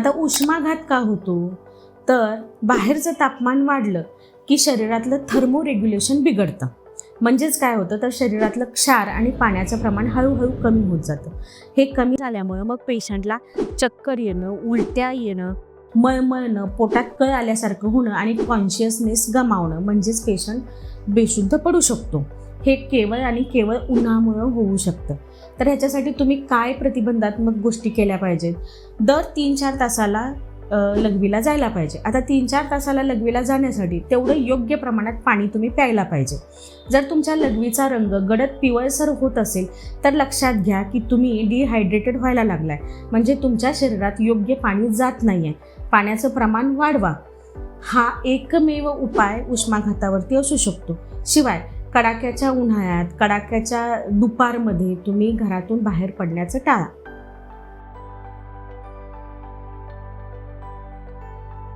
आता उष्माघात का होतो? तर बाहेरचं तापमान वाढलं की शरीरातलं थर्मो रेग्युलेशन बिघडतं. म्हणजेच काय होतं? तर शरीरातलं क्षार आणि पाण्याचं प्रमाण हळूहळू कमी होत जातं. हे कमी झाल्यामुळं मग पेशंटला चक्कर येणं उलट्या येणं मळमळणं पोटात कळ आल्यासारखं होणं आणि कॉन्शियसनेस गमावणं म्हणजेच पेशंट बेशुद्ध पडू शकतो. हे केवळ आणि केवळ उन्हामुळं होऊ शकतं. तर ह्याच्यासाठी तुम्ही काय प्रतिबंधात्मक गोष्टी केल्या पाहिजेत? दर तीन चार तासाला लघवीला जायला पाहिजे. आता तीन चार तासाला लघवीला जाण्यासाठी तेवढं योग्य प्रमाणात पाणी तुम्ही प्यायला पाहिजे. जर तुमच्या लघवीचा रंग गडद पिवळसर होत असेल तर लक्षात घ्या की तुम्ही डिहायड्रेटेड व्हायला लागलाय. म्हणजे तुमच्या शरीरात योग्य पाणी जात नाही आहे पाण्याचं प्रमाण वाढवा. हा एकमेव उपाय उष्माघातावरती असू शकतो. शिवाय कडाक्याच्या उन्हाळ्यात कडाक्याच्या दुपारमध्ये तुम्ही घरातून बाहेर पडण्याचं टाळा.